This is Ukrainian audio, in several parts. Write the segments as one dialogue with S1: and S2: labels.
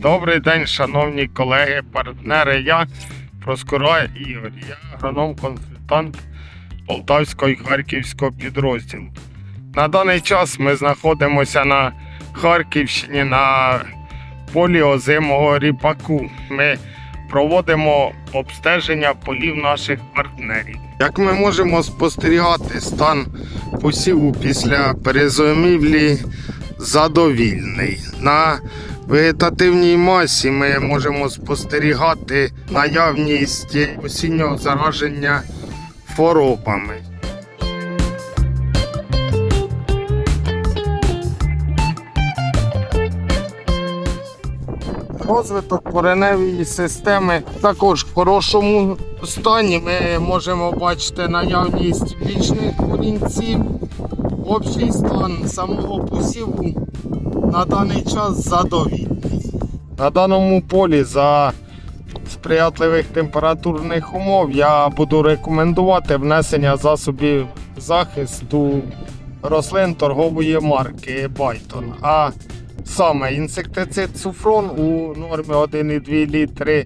S1: Добрий день, шановні колеги, партнери. Я Проскура Ігор. Я агроном-консультант Полтавського і Харківського підрозділу. На даний час ми знаходимося на Харківщині на полі озимого ріпаку. Ми проводимо обстеження полів наших партнерів. Як ми можемо спостерігати, стан посіву після перезимівлі задовільний. На вегетативній масі ми можемо спостерігати наявність осіннього зараження хворобами. Розвиток кореневої системи також в хорошому стані. Ми можемо бачити наявність вічних корінців. Общий стан самого посіву на даний час задовільний. На даному полі за сприятливих температурних умов я буду рекомендувати внесення засобів захисту рослин торгової марки Байтон. А саме інсектицид суфрон у нормі 1,2 літри,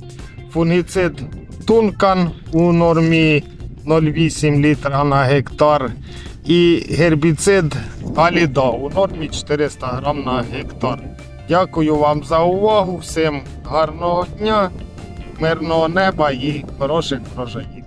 S1: фунгіцид Тункан у нормі 0,8 літра на гектар і гербіцид Аліда у нормі 400 грам на гектар. Дякую вам за увагу. Всім гарного дня, мирного неба і хороших врожаїв.